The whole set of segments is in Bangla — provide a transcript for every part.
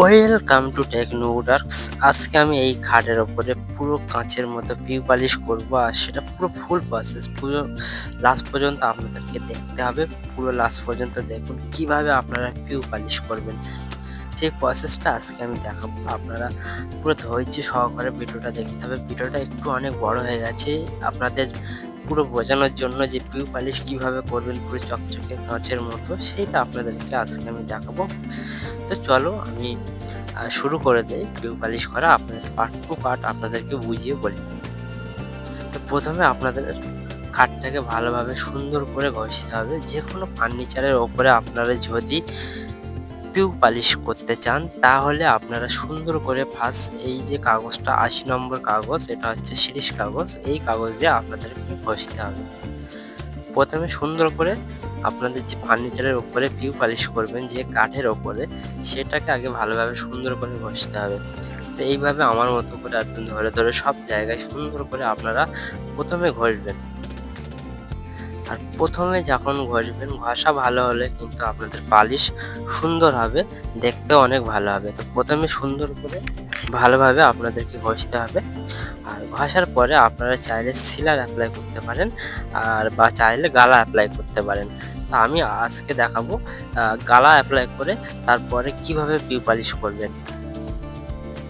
ওয়েলকাম টু টেকনোডার্কস আজকে আমি এই খাটের ওপরে পুরো কাঁচের মতো পিউ পালিশ করব আর সেটা পুরো ফুল প্রসেস পুরো লাস্ট পর্যন্ত আপনাদেরকে দেখতে হবে। পুরো লাস্ট পর্যন্ত দেখুন কীভাবে আপনারা পিউ পালিশ করবেন। সেই প্রসেসটা আজকে আমি দেখাবো। আপনারা পুরো ধৈর্য সহকারে ভিডিওটা দেখতে হবে। ভিডিওটা একটু অনেক বড় হয়ে গেছে। আপনাদের পুরো বোঝানোর জন্য যে পিউ পালিশ কীভাবে করবেন পুরো চকচকে কাঁচের মতো সেইটা আপনাদেরকে আজকে আমি দেখাবো। তো চলো আমি শুরু করে দেই পিউ পালিশ করা আপনাদের পার্ট টু পার্ট আপনাদেরকে বুঝিয়ে বলি। তো প্রথমে আপনাদের কাঠটাকে ভালোভাবে সুন্দর করে ঘষতে হবে। যে কোনো ফার্নিচারের ওপরে আপনারা যদি পিউ পালিশ করতে চান, তাহলে আপনারা সুন্দর করে ফার্স্ট এই যে কাগজটা, আশি নম্বর কাগজ, এটা হচ্ছে শিরিষ কাগজ, এই কাগজ দিয়ে আপনাদেরকে ঘষতে হবে। প্রথমে সুন্দর করে আপনাদের যে ফার্নিচারের উপরে পিউ পালিশ করবেন, যে কাঠের ওপরে সেটাকে আগে ভালোভাবে সুন্দর করে ঘষতে হবে। তো এইভাবে আমার মতো করে একদম ধরে ধরে সব জায়গায় সুন্দর করে আপনারা প্রথমে ঘষবেন। আর প্রথমে যখন ঘষবেন, ঘষা ভালো হলে কিন্তু আপনাদের পালিশ সুন্দর হবে, দেখতে অনেক ভালো হবে। তো প্রথমে সুন্দর করে ভালোভাবে আপনাদেরকে ঘষতে হবে। আর ঘষার পরে আপনারা চাইলে সিলার অ্যাপ্লাই করতে পারেন, আর বা চাইলে গালা অ্যাপ্লাই করতে পারেন। তো আমি আজকে দেখাবো গালা অ্যাপ্লাই করে তারপরে কীভাবে পিউ পালিশ করবেন।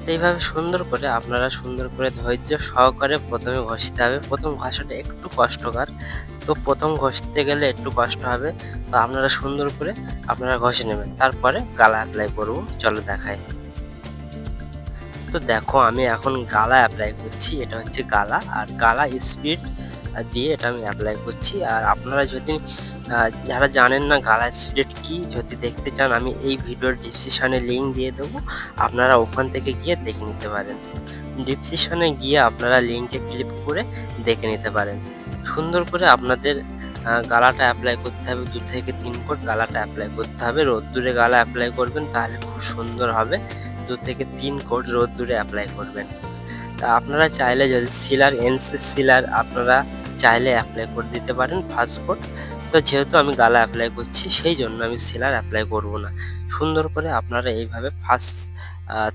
এইভাবে সুন্দর করে আপনারা সুন্দর করে ধৈর্য সহকারে প্রথমে ঘষতে হবে। প্রথম ঘষাটা একটু কষ্টকর। তো প্রথম ঘষতে গেলে একটু কষ্ট হবে। তো আপনারা সুন্দর করে আপনারা ঘষে নেবেন। তারপরে গালা অ্যাপ্লাই করব। চলো দেখাই। তো দেখো আমি এখন গালা অ্যাপ্লাই করছি। এটা হচ্ছে গালা। আর গালা স্পিড দিয়ে এটা আমি অ্যাপ্লাই করছি। আর আপনারা যদি যারা জানেন না গালা স্পিড কি, যদি দেখতে চান, আমি এই ভিডিওর ডিসক্রিপশনে লিঙ্ক দিয়ে দেবো। আপনারা ওখান থেকে গিয়ে দেখে নিতে পারেন। ডিসক্রিপশনে গিয়ে আপনারা লিঙ্কে ক্লিক করে দেখে নিতে পারেন। সুন্দর করে আপনাদের গালাটা অ্যাপ্লাই করতে হবে। দু থেকে তিন ফুট গালাটা অ্যাপ্লাই করতে হবে। রোদ্দুরে গালা অ্যাপ্লাই করবেন, তাহলে খুব সুন্দর হবে। দু থেকে তিন কোট রোদ্দুরে অ্যাপ্লাই করবেন। তা আপনারা চাইলে যদি সিলার এনসি সিলার আপনারা চাইলে অ্যাপ্লাই করে দিতে পারেন ফার্স্ট কোট তো যেহেতু আমি গালা অ্যাপ্লাই করছি, সেই জন্য আমি সিলার অ্যাপ্লাই করব না। সুন্দর করে আপনারা এইভাবে ফার্স্ট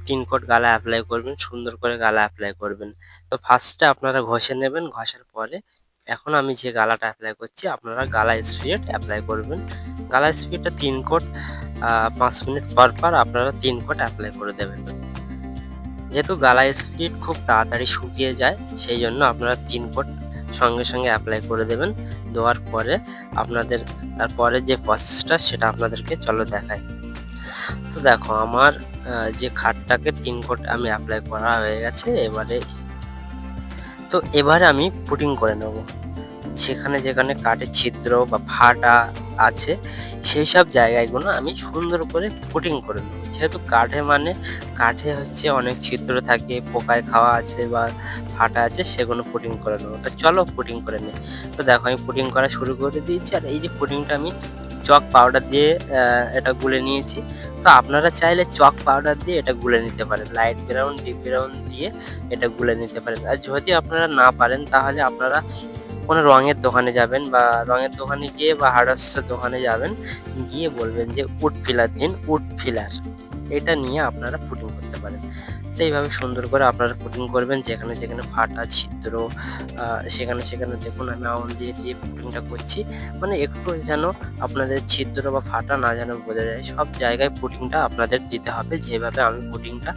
তিন কোট গালা অ্যাপ্লাই করবেন, সুন্দর করে গালা অ্যাপ্লাই করবেন। তো ফার্স্টে আপনারা ঘষে নেবেন, ঘষার পরে এখন আমি যে গালাটা অ্যাপ্লাই করছি, আপনারা গালা স্পিরিট অ্যাপ্লাই করবেন। গালা স্পিরিটটা তিন কোট পাঁচ মিনিট পর পর আপনারা তিন কোট অ্যাপ্লাই করে দেবেন। যেহেতু গালা স্পিরিট খুব তাড়াতাড়ি শুকিয়ে যায়, সেই জন্য আপনারা তিন কোট সঙ্গে সঙ্গে অ্যাপ্লাই করে দেবেন। দেওয়ার পরে আপনাদের, তারপরে যে প্রসেসটা সেটা আপনাদেরকে চলো দেখাই। তো দেখো আমার যে খাটটাকে তিন কোট আমি অ্যাপ্লাই করা হয়ে গেছে, এবারে তো এবারে আমি পুটিং করে নেব। সেখানে যেখানে কাঠের ছিদ্র বা ফাটা আছে, সেই সব জায়গাগুলো আমি সুন্দর করে পুটিং করে নেব। যেহেতু কাঠে মানে কাঠে হচ্ছে অনেক ছিদ্র থাকে, পোকায় খাওয়া আছে বা ফাটা আছে, সেগুলো পুটিং করে নেব। তো চলো পুটিং করে নিই। তো দেখো আমি পুটিং করা শুরু করে দিয়েছি আর এই যে পুটিংটা আমি চক পাউডার দিয়ে এটা গুলে নিয়েছি। তো আপনারা চাইলে চক পাউডার দিয়ে এটা গুলে নিতে পারেন। লাইট ব্রাউন ডিপ ব্রাউন দিয়ে এটা গুলে নিতে পারেন। আর যদি আপনারা না পারেন, তাহলে আপনারা কোনো রঙের দোকানে যাবেন বা রঙের দোকানে গিয়ে বা হার্ডওয়ার্সের দোকানে যাবেন, গিয়ে বলবেন যে উড ফিলার দিন উড ফিলার এটা নিয়ে আপনারা পুটিং করতে পারেন। তো এইভাবে সুন্দর করে আপনারা পুটিং করবেন, যেখানে যেখানে ফাটা, ছিদ্র সেখানে সেখানে দেখুন আমি আউল দিয়ে দিয়ে পুটিংটা করছি। মানে একটু যেন আপনাদের ছিদ্র বা ফাটা না যেন বোঝা যায়, সব জায়গায় পুটিংটা আপনাদের দিতে হবে, যেভাবে আমি পুটিংটা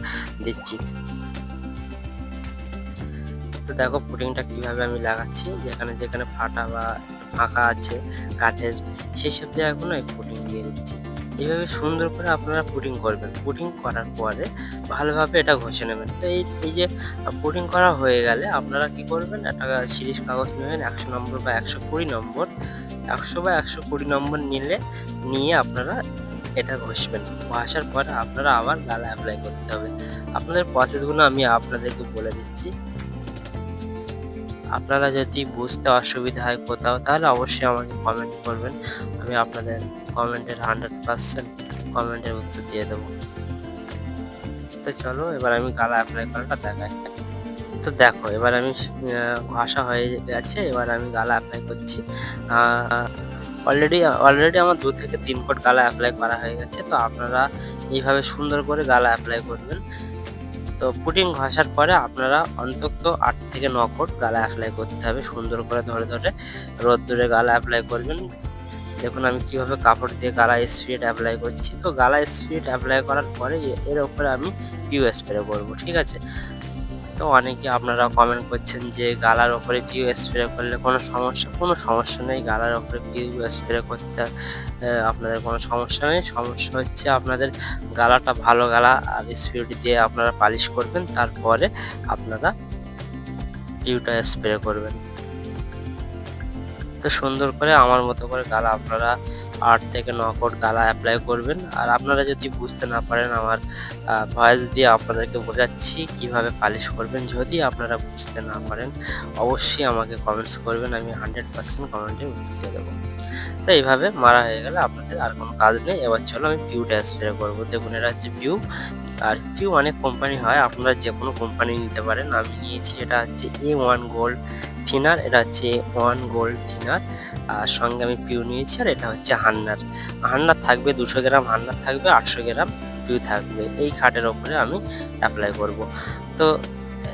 দিচ্ছি। তো দেখো পুটিংটা কীভাবে আমি লাগাচ্ছি, যেখানে যেখানে ফাটা বা ফাঁকা আছে, কাঠের, সেই সব জায়গাগুলো আমি পুটিং দিয়ে দিচ্ছি। এইভাবে সুন্দর করে আপনারা পুটিং করবেন। পুটিং করার পরে ভালোভাবে এটা ঘষে নেবেন। তো এই এই যে পুটিং করা হয়ে গেলে আপনারা কি করবেন? একটা সিরিজ কাগজ নেবেন, একশো নম্বর বা একশো কুড়ি নম্বর। একশো বা একশো কুড়ি নম্বর নিলে, নিয়ে আপনারা এটা ঘষবেন। ঘষার পরে আপনারা আবার গালা অ্যাপ্লাই করতে হবে। আপনাদের প্রসেসগুলো আমি আপনাদেরকে বলে দিচ্ছি। আপনারা যদি বুঝতে অসুবিধা হয় কোথাও, তাহলে অবশ্যই আমাকে কমেন্ট করবেন। আমি আপনাদের কমেন্টের হান্ড্রেড পার্সেন্ট কমেন্টের উত্তর দিয়ে দেবো। তো চলো, এবার আমি গালা অ্যাপ্লাই করাটা দেখাই। তো দেখো, এবার আমি ঘষা হয়ে গেছে, এবার আমি গালা অ্যাপ্লাই করছি। অলরেডি অলরেডি আমার দু থেকে তিন কোট গালা অ্যাপ্লাই করা হয়ে গেছে, তো আপনারা এইভাবে সুন্দর করে গালা অ্যাপ্লাই করবেন। তো পুটিং ঘষার পরে আপনারা অন্তত আট থেকে ন কোট গালা অ্যাপ্লাই করতে হবে, সুন্দর করে ধরে ধরে রোদ্দুরে গালা অ্যাপ্লাই করবেন। দেখুন আমি কীভাবে কাপড় দিয়ে গালা স্প্রিট অ্যাপ্লাই করছি। তো গালা স্প্রেড অ্যাপ্লাই করার পরে এর উপরে আমি পিউ স্প্রে করব ঠিক আছে? তো অনেকে আপনারা কমেন্ট করছেন যে গালার ওপরে পিউ স্প্রে করলে কোনো সমস্যা কোনো সমস্যা নেই। গালার ওপরে পিউ স্প্রে করতে আপনাদের কোনো সমস্যা নেই। সমস্যা হচ্ছে আপনাদের গালাটা ভালো গালা আর স্পিড দিয়ে আপনারা পালিশ করবেন, তারপরে আপনারা পিউটা স্প্রে করবেন। তো সুন্দর করে আমার মতো করে গালা আপনারা আট থেকে ন কোড গালা অ্যাপ্লাই করবেন। আর আপনারা যদি বুঝতে না পারেন আমার ভয়েস দিয়ে আপনাদেরকে বোঝাচ্ছি কীভাবে পালিশ করবেন। যদি আপনারা বুঝতে না পারেন, অবশ্যই আমাকে কমেন্টস করবেন, আমি হান্ড্রেড পার্সেন্ট কমেন্টে উত্তর দিয়ে দেবো। তো এইভাবে মারা হয়ে গেলে, আপনাদের আর কোনো কাজ নেই। এবার চলো আমি পিউটা স্প্রে করব। দেখুন, এটা হচ্ছে পিউ আর পিউ অনেক কোম্পানি হয়, আপনারা যে কোনো কোম্পানি নিতে পারেন। আমি নিয়েছি, এটা হচ্ছে এ ওয়ান গোল্ড থিনার এটা হচ্ছে ওয়ান গোল্ড থিনার আর সঙ্গে আমি পিউ নিয়েছি, আর এটা হচ্ছে হান্নার। হান্নার থাকবে দুশো গ্রাম, হান্নার থাকবে আটশো গ্রাম পিউ থাকবে। এই খাটের ওপরে আমি অ্যাপ্লাই করব। তো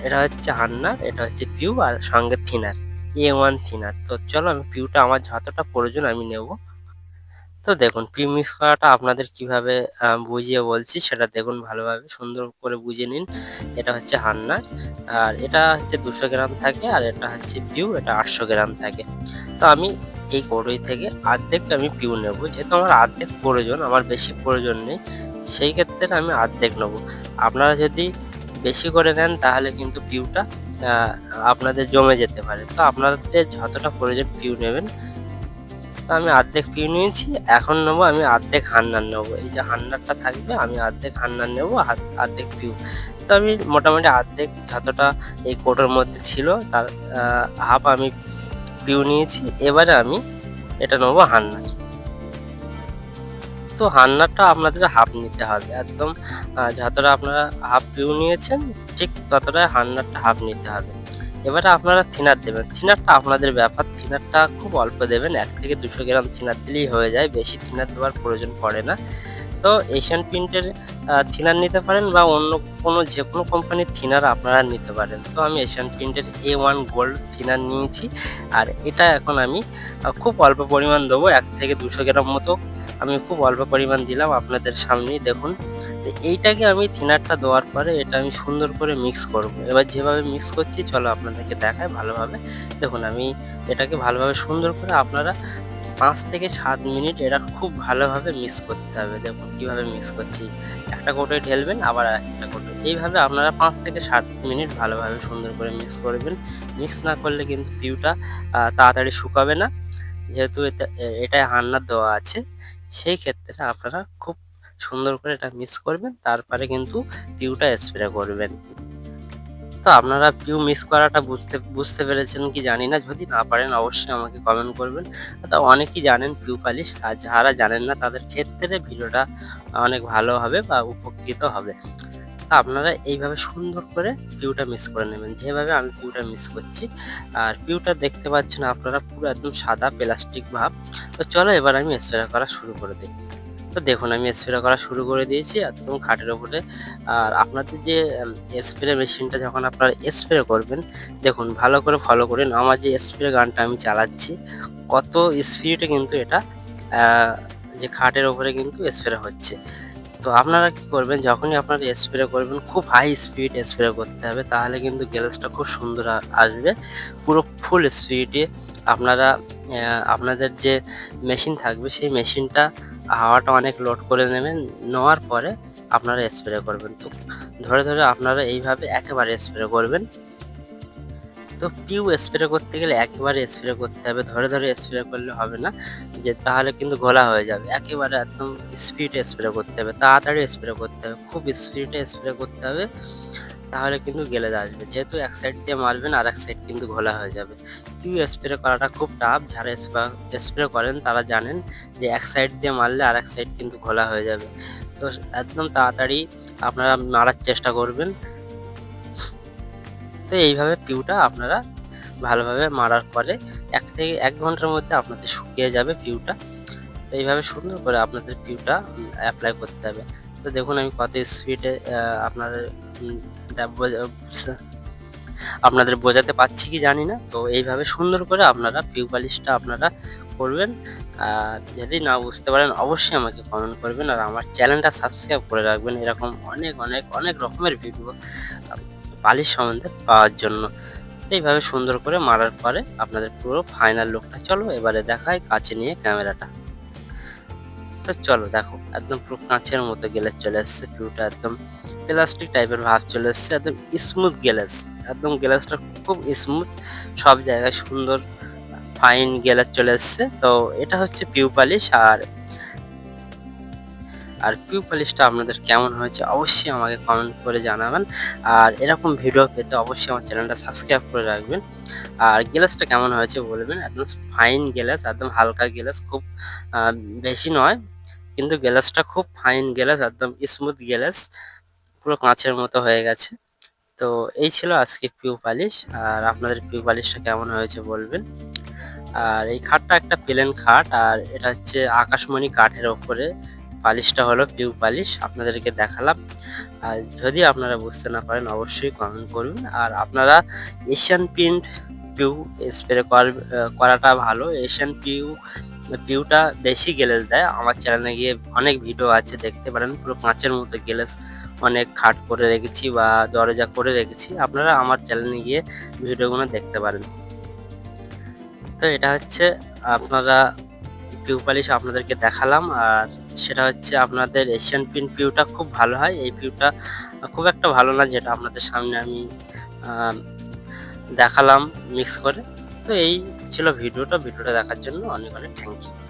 এটা হচ্ছে হান্নার, এটা হচ্ছে পিউ আর সঙ্গে থিনার এ ওয়ান থিনার তো চলো আমি পিউটা আমার যতটা প্রয়োজন, আমি নেব। তো দেখুন পিউ মিক্স করাটা আপনাদের কীভাবে বুঝিয়ে বলছি, সেটা দেখুন ভালোভাবে, সুন্দর করে বুঝে নিন। এটা হচ্ছে হান্নার আর এটা হচ্ছে দুশো গ্রাম থাকে, আর এটা হচ্ছে পিউ এটা আটশো গ্রাম থাকে। তো আমি এই কড়ই থেকে অর্ধেক আমি পিউ নেব। যেহেতু আমার অর্ধেক প্রয়োজন, আমার বেশি প্রয়োজন নেই, সেই ক্ষেত্রে আমি অর্ধেক নেব। আপনারা যদি বেশি করে নেন তাহলে কিন্তু পিউটা আপনাদের জমে যেতে পারে। তো আপনাদের যতটা প্রয়োজন পিউ নেবেন, তো আমি অর্ধেক পিউ নিয়েছি, এখন নেব আমি অর্ধেক হান্নার নেব। এই যে হান্নারটা থাকবে, আমি অর্ধেক হান্নার নেব অর্ধেক পিউ তো আমি মোটামুটি অর্ধেক যতটা এই কোটোর মধ্যে ছিল, তার হাফ আমি পিউ নিয়েছি, এবারে আমি এটা নেব হান্নার তো হান্নারটা আপনাদের হাফ নিতে হবে। একদম যতটা আপনারা হাফ পিউ নিয়েছেন, ঠিক ততটাই হান্নারটা হাফ নিতে হবে। এবারে আপনারা থিনার দেবেন। থিনারটা আপনাদের ব্যাপার। থিনারটা খুব অল্প দেবেন। এক থেকে দুশো গ্রাম থিনার দিলেই হয়ে যায়। বেশি থিনার দেওয়ার প্রয়োজন পড়ে না। তো এশিয়ান প্রিন্টের থিনার নিতে পারেন বা অন্য কোনো যে কোনো কোম্পানির থিনার আপনারা নিতে পারেন। তো আমি এশিয়ান প্রিন্টের এ ওয়ান গোল্ড থিনার নিয়েছি। আর এটা এখন আমি খুব অল্প পরিমাণ দেবো। এক থেকে দুশো গ্রাম মতো আমি খুব অল্প পরিমাণ দিলাম আপনাদের সামনেই দেখুন। তো এইটাকে আমি থিনারটা দেওয়ার পরে এটা আমি সুন্দর করে মিক্স করব। এবার যেভাবে মিক্স করছি, চলো আপনাদেরকে দেখায় ভালোভাবে। দেখুন, আমি এটাকে ভালোভাবে সুন্দর করে আপনারা পাঁচ থেকে সাত মিনিট এটা খুব ভালোভাবে মিক্স করতে হবে। দেখুন, কীভাবে মিক্স করছি। একটা কোটোয় ঢেলবেন, আবার একটা কোটো এইভাবে আপনারা পাঁচ থেকে সাত মিনিট ভালোভাবে সুন্দর করে মিক্স করবেন। মিক্স না করলে কিন্তু পিউটা তাড়াতাড়ি শুকাবে না। যেহেতু এটা এটায় হান্নার দেওয়া আছে। সেই ক্ষেত্রে আপনারা খুব সুন্দর করে এটা মিক্স করবেন, তারপরে কিন্তু পিউটা স্প্রে করবেন। তো আপনারা পিউ মিস করাটা বুঝতে বুঝতে পেরেছেন কি জানি না, যদি না পারেন অবশ্যই আমাকে কমেন্ট করবেন। তা অনেকেই জানেন পিউ পালিশ আর যারা জানেন না তাদের ক্ষেত্রে ভিডিওটা অনেক ভালো হবে বা উপকৃত হবে। আপনারা এইভাবে সুন্দর করে পিউটা মিক্স করে নেবেন। যেভাবে আমি পিউটা মিক্স করছি, আর পিউটা দেখতে পাচ্ছেন আপনারা পুরো একদম সাদা প্লাস্টিক ভাব। তো চলো এবার আমি স্প্রে করা শুরু করে দিই। তো দেখুন, আমি স্প্রে করা শুরু করে দিয়েছি, একদম খাটের ওপরে। আর আপনাদের যে স্প্রে মেশিনটা যখন আপনারা স্প্রে করবেন, দেখুন, ভালো করে ফলো করুন আমার যে স্প্রে গানটা আমি চালাচ্ছি, কত স্পিডে কিন্তু এটা যে খাটের ওপরে কিন্তু স্প্রে হচ্ছে। তো আপনারা কি করবেন? যখনই আপনারা স্প্রে করবেন, খুব হাই স্পিড স্প্রে করতে হবে, তাহলে কিন্তু গ্যাসটা খুব সুন্দর আসবে। পুরো ফুল স্পিডে আপনারা আপনাদের যে মেশিন থাকবে, সেই মেশিনটা হাওয়াটা অনেক লোড করে নেবেন, নেওয়ার পরে আপনারা স্প্রে করবেন। তো ধরে ধরে আপনারা এইভাবে একেবারে স্প্রে করবেন। তো পিউ স্প্রে করতে গেলে একেবারে স্প্রে করতে হবে। ধরে ধরে স্প্রে করলে হবে না, যে তাহলে কিন্তু ঘোলা হয়ে যাবে। একেবারে একদম স্পিডে স্প্রে করতে হবে, তাড়াতাড়ি স্প্রে করতে হবে, খুব স্পিডে স্প্রে করতে হবে, তাহলে কিন্তু গেলে আসবে। যেহেতু এক সাইড দিয়ে মারবেন আর এক সাইড কিন্তু ঘোলা হয়ে যাবে। পিউ স্প্রে করাটা খুব টাফ যারা স্প্রে করেন তারা জানেন যে এক সাইড দিয়ে মারলে আর এক সাইড কিন্তু ঘোলা হয়ে যাবে। তো একদম তাড়াতাড়ি আপনারা মারার চেষ্টা করবেন। তো এইভাবে পিউটা আপনারা ভালোভাবে মারার পরে এক থেকে এক ঘণ্টার মধ্যে আপনাদের শুকিয়ে যাবে পিউটা। তো এইভাবে সুন্দর করে আপনাদের পিউটা অ্যাপ্লাই করতে হবে। তো দেখুন আমি কত স্পিডে আপনাদের আপনাদের বোঝাতে পারছি কি জানি না। তো এইভাবে সুন্দর করে আপনারা পিউ পালিশটা আপনারা করবেন। আর যদি না বুঝতে পারেন, অবশ্যই আমাকে কমেন্ট করবেন। আর আমার চ্যানেলটা সাবস্ক্রাইব করে রাখবেন। এরকম অনেক অনেক অনেক রকমের ভিডিও পালিশ সম্বন্ধে পাওয়ার জন্য। এইভাবে সুন্দর করে মারার পরে আপনাদের পুরো ফাইনাল লুকটা চলো, এবারে দেখায় কাছে নিয়ে ক্যামেরাটা। তো চলো দেখো, একদম পুরো কাঁচের মতো গ্যালেস চলে এসছে পিউটা একদম প্লাস্টিক টাইপের ভাব চলে এসছে, একদম স্মুথ গ্যালেস। একদম গ্যালাসটা খুব স্মুথ সব জায়গায় সুন্দর ফাইন গ্যালাস চলে এসছে। তো এটা হচ্ছে পিউ পালিশ আর আর পিউ পালিশটা আপনাদের কেমন হয়েছে অবশ্যই আমাকে কমেন্ট করে জানাবেন। আর এরকম ভিডিও পেতে অবশ্যই আমার চ্যানেলটা সাবস্ক্রাইব করে রাখবেন। আর গ্লাসটা কেমন হয়েছে বলবেন একদম ফাইন গ্লাস একদম হালকা গ্লাস খুব বেশি নয়, কিন্তু গ্লাসটা খুব ফাইন গ্লাস একদম স্মুথ গ্লাস পুরো কাঁচের মতো হয়ে গেছে। তো এই ছিল আজকে পিউ পালিশ আর আপনাদের পিউ পালিশটা কেমন হয়েছে বলবেন আর এই খাটটা একটা প্লেন খাট, আর এটা হচ্ছে আকাশমণি কাঠের ওপরে পালিশটা হলো পিউ পালিশ, আপনাদেরকে দেখালাম। আর যদি আপনারা বুঝতে না পারেন, অবশ্যই কমেন্ট করবেন আর আপনারা এশিয়ান প্রিন্ট পিউ স্প্রে করাটা ভালো। এশিয়ান পিউ পিউটা বেশি গ্যালেজ দেয়। আমার চ্যানেলে গিয়ে অনেক ভিডিও আছে, দেখতে পারেন। পুরো কাঁচের মতো গ্যালেজ অনেক খাট করে রেখেছি বা দরজা করে রেখেছি। আপনারা আমার চ্যানেলে গিয়ে ভিডিওগুলো দেখতে পারেন। তো এটা হচ্ছে, আপনারা পিউ পালিশ আপনাদেরকে দেখালাম। আর সেটা হচ্ছে আপনাদের এশিয়ান প্রিন্ট পিউটা খুব ভালো হয়। এই পিউটা খুব একটা ভালো না যেটা আপনাদের সামনে আমি দেখালাম মিক্স করে। তো এই ছিল ভিডিওটা। ভিডিওটা দেখার জন্য অনেক অনেক থ্যাংক ইউ